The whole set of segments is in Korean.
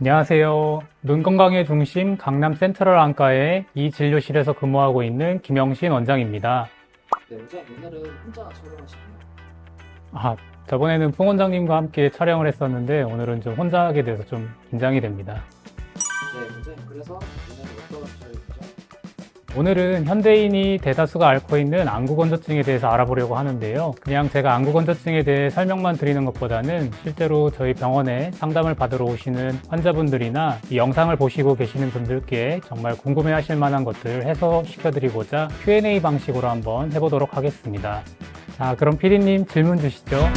안녕하세요. 눈 건강의 중심 강남 센트럴 안과의 이 진료실에서 근무하고 있는 김영신 원장입니다. 네, 원장님 오늘은 혼자 촬영하시나요? 아, 저번에는 풍 원장님과 함께 촬영을 했었는데 오늘은 좀 혼자 하게 돼서 좀 긴장이 됩니다. 네, 원장님 그래서 오늘은 어떤? 오늘은 현대인이 대다수가 앓고 있는 안구건조증에 대해서 알아보려고 하는데요. 그냥 제가 안구건조증에 대해 설명만 드리는 것보다는 실제로 저희 병원에 상담을 받으러 오시는 환자분들이나 이 영상을 보시고 계시는 분들께 정말 궁금해 하실 만한 것들을 해소시켜 드리고자 Q&A 방식으로 한번 해보도록 하겠습니다. 자, 그럼 피디님 질문 주시죠.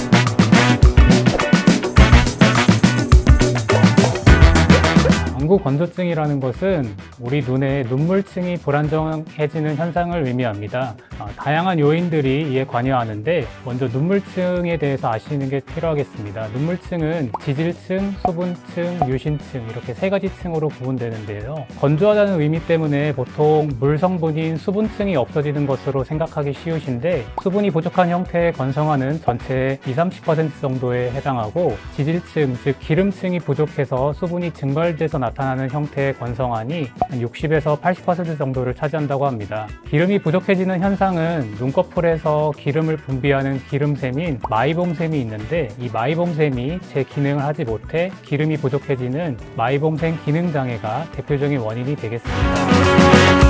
안구 건조증이라는 것은 우리 눈의 눈물층이 불안정해지는 현상을 의미합니다. 어, 다양한 요인들이 이에 관여하는데 먼저 눈물층에 대해서 아시는 게 필요하겠습니다. 눈물층은 지질층, 수분층, 유심층 이렇게 세 가지 층으로 구분되는데요. 건조하다는 의미 때문에 보통 물 성분인 수분층이 없어지는 것으로 생각하기 쉬우신데 수분이 부족한 형태의 건성화는 전체의 20, 30% 정도에 해당하고 지질층, 즉 기름층이 부족해서 수분이 증발돼서 나타나는 형태의 한 60에서 80% 정도를 차지한다고 합니다. 기름이 부족해지는 현상은 눈꺼풀에서 기름을 분비하는 기름샘인 마이봉샘이 있는데 이 마이봉샘이 제 기능을 하지 못해 기름이 부족해지는 마이봉샘 기능 장애가 대표적인 원인이 되겠습니다.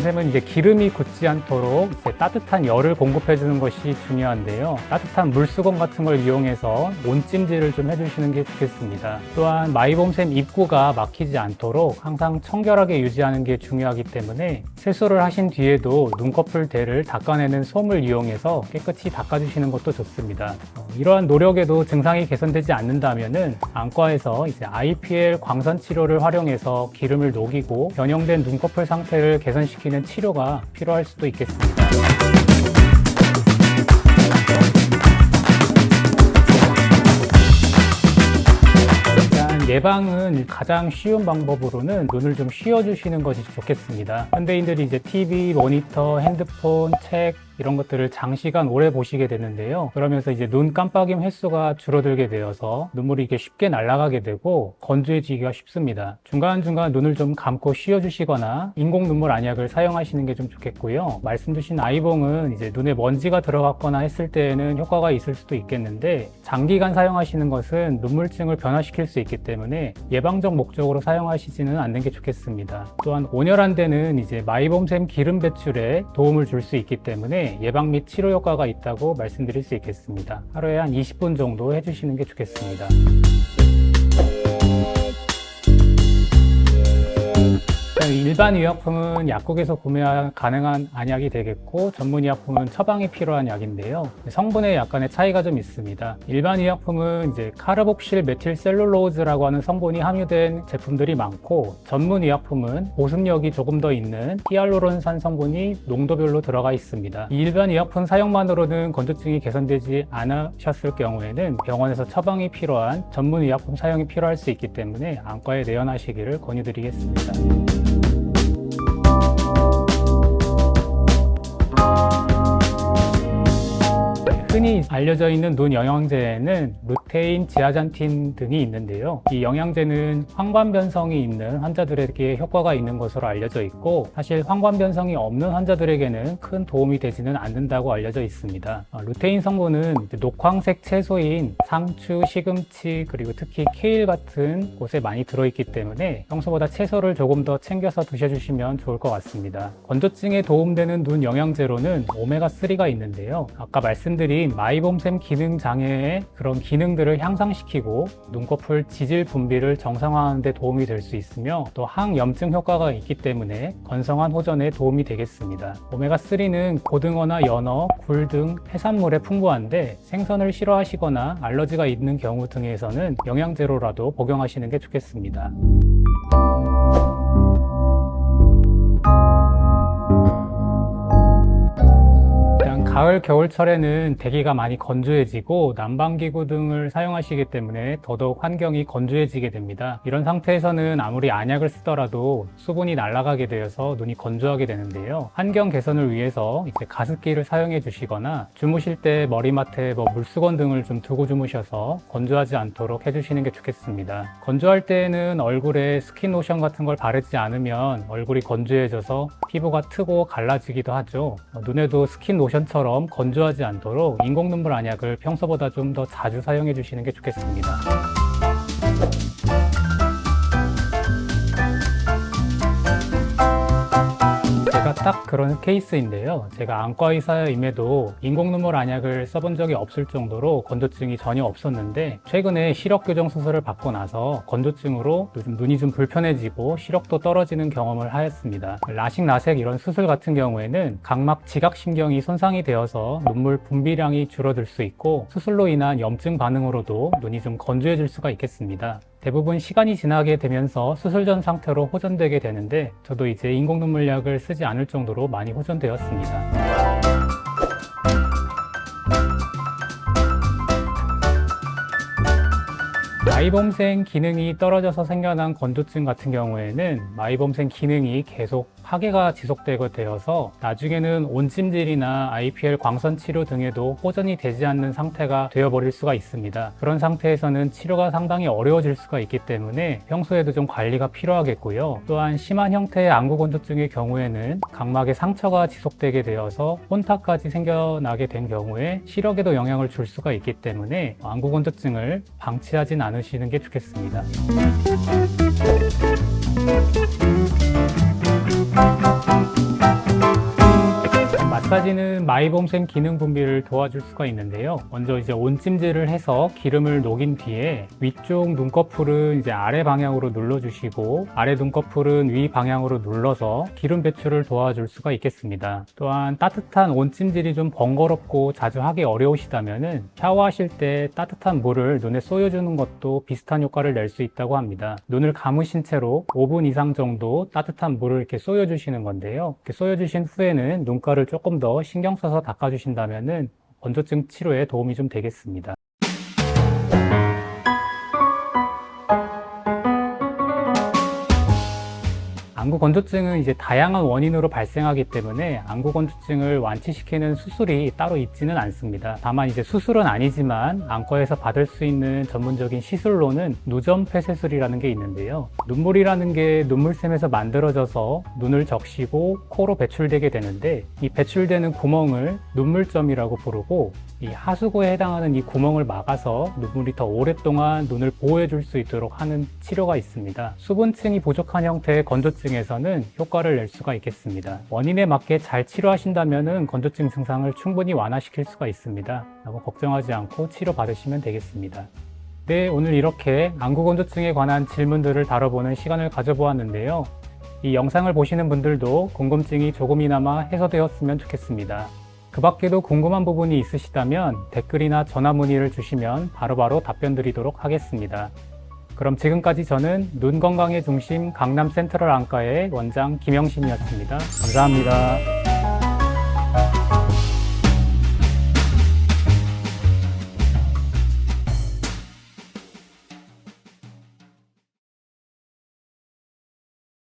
샘은 이제 기름이 굳지 않도록 따뜻한 열을 공급해 주는 것이 중요한데요. 따뜻한 물수건 같은 걸 이용해서 온찜질을 좀 해주시는 게 좋겠습니다. 또한 마이봉샘 입구가 막히지 않도록 항상 청결하게 유지하는 게 중요하기 때문에 세수를 하신 뒤에도 눈꺼풀 대를 닦아내는 솜을 이용해서 깨끗이 닦아주시는 것도 좋습니다. 어, 이러한 노력에도 증상이 개선되지 않는다면은 안과에서 이제 IPL 광선 치료를 활용해서 기름을 녹이고 변형된 눈꺼풀 상태를 개선시키 는 치료가 필요할 수도 있겠습니다. 예방은 가장 쉬운 방법으로는 눈을 좀 쉬어주시는 것이 좋겠습니다. 현대인들이 이제 TV, 모니터, 핸드폰, 책 이런 것들을 장시간 오래 보시게 되는데요. 그러면서 이제 눈 깜빡임 횟수가 줄어들게 되어서 눈물이 이게 쉽게 날아가게 되고 건조해지기가 쉽습니다. 중간중간 눈을 좀 감고 쉬어주시거나 인공 눈물 안약을 사용하시는 게 좀 좋겠고요. 말씀 주신 아이봉은 이제 눈에 먼지가 들어갔거나 했을 때에는 효과가 있을 수도 있겠는데 장기간 사용하시는 것은 눈물증을 변화시킬 수 있기 때문에 예방적 목적으로 사용하시지는 않는 게 좋겠습니다. 또한 온열한 데는 이제 마이봄샘 기름 배출에 도움을 줄 수 있기 때문에 예방 및 치료 효과가 있다고 말씀드릴 수 있겠습니다. 하루에 한 20분 정도 해주시는 게 좋겠습니다. 일반 의약품은 약국에서 구매 가능한 안약이 되겠고 전문 의약품은 처방이 필요한 약인데요. 성분에 약간의 차이가 좀 있습니다. 일반 의약품은 이제 카르복실 메틸 셀룰로즈라고 하는 성분이 함유된 제품들이 많고 전문 의약품은 보습력이 조금 더 있는 히알루론산 성분이 농도별로 들어가 있습니다. 이 일반 의약품 사용만으로는 건조증이 개선되지 않으셨을 경우에는 병원에서 처방이 필요한 전문 의약품 사용이 필요할 수 있기 때문에 안과에 내원하시기를 권유드리겠습니다. 흔히 알려져 있는 눈 영양제에는 루테인, 지아잔틴 등이 있는데요. 이 영양제는 황반 변성이 있는 환자들에게 효과가 있는 것으로 알려져 있고 사실 황반 변성이 없는 환자들에게는 큰 도움이 되지는 않는다고 알려져 있습니다. 어, 루테인 성분은 녹황색 채소인 상추, 시금치 그리고 특히 케일 같은 곳에 많이 들어있기 때문에 평소보다 채소를 조금 더 챙겨서 드셔주시면 좋을 것 같습니다. 건조증에 도움되는 눈 영양제로는 오메가3가 있는데요. 아까 말씀드린 마이봄샘 기능 장애의 그런 기능들을 향상시키고 눈꺼풀 지질 분비를 정상화하는 데 도움이 될 수 있으며 또 항염증 효과가 있기 때문에 건성한 호전에 도움이 되겠습니다. 오메가3는 고등어나 연어, 굴 등 해산물에 풍부한데 생선을 싫어하시거나 알러지가 있는 경우 등에서는 영양제로라도 복용하시는 게 좋겠습니다. 가을, 겨울철에는 대기가 많이 건조해지고 난방기구 등을 사용하시기 때문에 더더욱 환경이 건조해지게 됩니다. 이런 상태에서는 아무리 안약을 쓰더라도 수분이 날아가게 되어서 눈이 건조하게 되는데요. 환경 개선을 위해서 이제 가습기를 사용해 주시거나 주무실 때 머리맡에 뭐 물수건 등을 좀 두고 주무셔서 건조하지 않도록 해주시는 게 좋겠습니다. 건조할 때에는 얼굴에 스킨 로션 같은 걸 바르지 않으면 얼굴이 건조해져서 피부가 트고 갈라지기도 하죠. 어, 눈에도 스킨 로션처럼 건조하지 않도록 인공 눈물 안약을 평소보다 좀 더 자주 사용해 주시는 게 좋겠습니다. 딱 그런 케이스인데요. 제가 안과 의사임에도 인공 눈물 안약을 써본 적이 없을 정도로 건조증이 전혀 없었는데 최근에 시력 교정 수술을 받고 나서 건조증으로 요즘 눈이 좀 불편해지고 시력도 떨어지는 경험을 하였습니다. 라식 라섹 이런 수술 같은 경우에는 각막 지각신경이 손상이 되어서 눈물 분비량이 줄어들 수 있고 수술로 인한 염증 반응으로도 눈이 좀 건조해질 수가 있겠습니다. 대부분 시간이 지나게 되면서 수술 전 상태로 호전되게 되는데 저도 이제 인공 눈물약을 쓰지 않을 정도로 많이 호전되었습니다. 마이범생 기능이 떨어져서 생겨난 건조증 같은 경우에는 마이범생 기능이 계속 파괴가 지속되고 되어서 나중에는 온찜질이나 IPL 광선 치료 등에도 호전이 되지 않는 상태가 되어버릴 수가 있습니다. 그런 상태에서는 치료가 상당히 어려워질 수가 있기 때문에 평소에도 좀 관리가 필요하겠고요. 또한 심한 형태의 안구 건조증의 경우에는 각막에 상처가 지속되게 되어서 혼탁까지 생겨나게 된 경우에 시력에도 영향을 줄 수가 있기 때문에 안구 건조증을 방치하진 않으시는 게 좋겠습니다. 마사지는 마이봄샘 기능 분비를 도와줄 수가 있는데요. 먼저 이제 온찜질을 해서 기름을 녹인 뒤에 위쪽 눈꺼풀은 이제 아래 방향으로 눌러주시고 아래 눈꺼풀은 위 방향으로 눌러서 기름 배출을 도와줄 수가 있겠습니다. 또한 따뜻한 온찜질이 좀 번거롭고 자주 하기 어려우시다면은 샤워하실 때 따뜻한 물을 눈에 쏘여주는 것도 비슷한 효과를 낼 수 있다고 합니다. 눈을 감으신 채로 5분 이상 정도 따뜻한 물을 이렇게 쏘여주시는 건데요. 이렇게 쏘여주신 후에는 눈가를 조금 더 신경 써서 닦아주신다면 은 건조증 치료에 도움이 좀 되겠습니다. 안구 건조증은 이제 다양한 원인으로 발생하기 때문에 안구 건조증을 완치시키는 수술이 따로 있지는 않습니다. 다만 이제 수술은 아니지만 안과에서 받을 수 있는 전문적인 시술로는 누전 폐쇄술이라는 게 있는데요. 눈물이라는 게 눈물샘에서 만들어져서 눈을 적시고 코로 배출되게 되는데 이 배출되는 구멍을 눈물점이라고 부르고 이 하수구에 해당하는 이 구멍을 막아서 눈물이 더 오랫동안 눈을 보호해 줄 수 있도록 하는 치료가 있습니다. 수분층이 부족한 형태의 건조증에서는 효과를 낼 수가 있겠습니다. 원인에 맞게 잘 치료하신다면 건조증 증상을 충분히 완화시킬 수가 있습니다. 너무 걱정하지 않고 치료 받으시면 되겠습니다. 네, 오늘 이렇게 안구 건조증에 관한 질문들을 다뤄보는 시간을 가져보았는데요. 이 영상을 보시는 분들도 궁금증이 조금이나마 해소되었으면 좋겠습니다. 그 밖에도 궁금한 부분이 있으시다면 댓글이나 전화 문의를 주시면 바로 바로 답변 드리도록 하겠습니다. 그럼 지금까지 저는 눈 건강의 중심 강남 센트럴 안과의 원장 김영신이었습니다. 감사합니다.